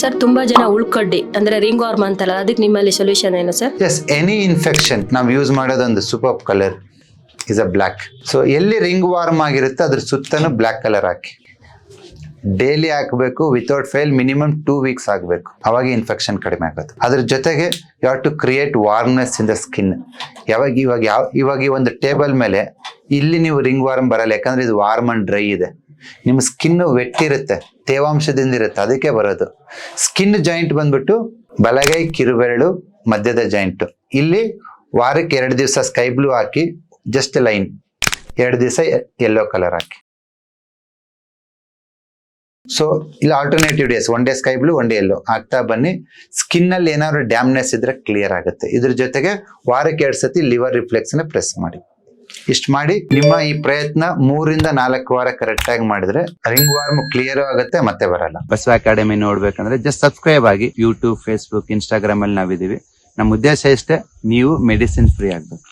Sir ತುಂಬಾ ಜನ ಉಳ್ಕಡ್ಡಿ ಅಂದ್ರೆ ರಿಂಗ್ ವಾರ್ಮ್ ಅಂತಲ್ಲ, ಅದಕ್ಕೆ ನಿಮ್ಮಲ್ಲಿ ಸೊಲ್ಯೂಷನ್ ಏನು ಸರ್ ಎಸ್ ಎನಿ ಇನ್ಫೆಕ್ಷನ್ ನಾವು use ಮಾಡೋದೊಂದು super colour is a black so ಎಲ್ಲಿ ರಿಂಗ್ ವಾರ್ಮ್ ಆಗಿರುತ್ತೆ, ಅದ್ರ ಸುತ್ತನೂ ಬ್ಲ್ಯಾಕ್ ಕಲರ್ ಹಾಕಿ. ಡೈಲಿ ಹಾಕಬೇಕು without fail minimum two weeks ಆಗಬೇಕು ಅವಾಗ ಇನ್ಫೆಕ್ಷನ್ ಕಡಿಮೆ ಆಗುತ್ತೆ. ಅದ್ರ ಜೊತೆಗೆ you to create warmness in the skin ಯಾವಾಗ ಇವಾಗ ಯಾವ, ಇವಾಗ ಈ ಒಂದು ಟೇಬಲ್ ಮೇಲೆ, ಇಲ್ಲಿ ನೀವು ರಿಂಗ್ ವಾರ್ಮ್ ಬರಲ್ಲ, ಯಾಕಂದ್ರೆ ಇದು ವಾರ್ಮ್ ಅಂಡ್ ಡ್ರೈ ಇದೆ. ನಿಮ್ಮ ಸ್ಕಿನ್ ವೆಟ್ಟಿರುತ್ತೆ ತೇವಾಂಶದಿಂದ ಇರುತ್ತೆ ಅದಕ್ಕೆ ಬರೋದು. ಸ್ಕಿನ್ ಜಾಯಿಂಟ್ ಬಂದ್ಬಿಟ್ಟು ಬಲಗೈ, ಕಿರುಬೆರಳು, ಮಧ್ಯದ ಜಾಯಿಂಟ್ ಇಲ್ಲಿ ವಾರಕ್ಕೆ ಎರಡು ದಿವಸ ಸ್ಕೈ ಬ್ಲೂ ಹಾಕಿ ಜಸ್ಟ್ ಲೈನ್ ಎರಡು ದಿವಸ ಎಲ್ಲೋ ಕಲರ್ ಹಾಕಿ. ಸೊ ಇಲ್ಲ alternative days one day sky blue one day yellow ಆಗ್ತಾ ಬನ್ನಿ. ಸ್ಕಿನ್ ಅಲ್ಲಿ ಏನಾದ್ರು ಡ್ಯಾಮ್ನೆಸ್ ಇದ್ರೆ ಕ್ಲಿಯರ್ ಆಗುತ್ತೆ. ಇದ್ರ ಜೊತೆಗೆ ವಾರಕ್ಕೆ ಎರಡು ಸತಿ ಲಿವರ್ ರಿಫ್ಲೆಕ್ಸ್ನ ಪ್ರೆಸ್ ಮಾಡಿ. ಇಷ್ಟು ಮಾಡಿ. ನಿಮ್ಮ ಈ ಪ್ರಯತ್ನ ಮೂರಿಂದ ನಾಲ್ಕು ವಾರ ಕರೆಕ್ಟ್ ಆಗಿ ಮಾಡಿದ್ರೆ ರಿಂಗ್ ವಾರ್ಮ್ ಕ್ಲಿಯರ್ ಆಗುತ್ತೆ, ಮತ್ತೆ ಬರಲ್ಲ. ಬಸವ ಅಕಾಡೆಮಿ ನೋಡ್ಬೇಕಂದ್ರೆ ಜಸ್ಟ್ ಸಬ್ಸ್ಕ್ರೈಬ್ ಆಗಿ ಯೂಟ್ಯೂಬ್ ಫೇಸ್ಬುಕ್ ಇನ್ಸ್ಟಾಗ್ರಾಮ್ ಅಲ್ಲಿ ನಾವಿದೀವಿ ನಮ್ಮ ಉದ್ದೇಶ ಇಷ್ಟೇ, ನೀವು ಮೆಡಿಸಿನ್ ಫ್ರೀ ಆಗ್ಬೇಕು.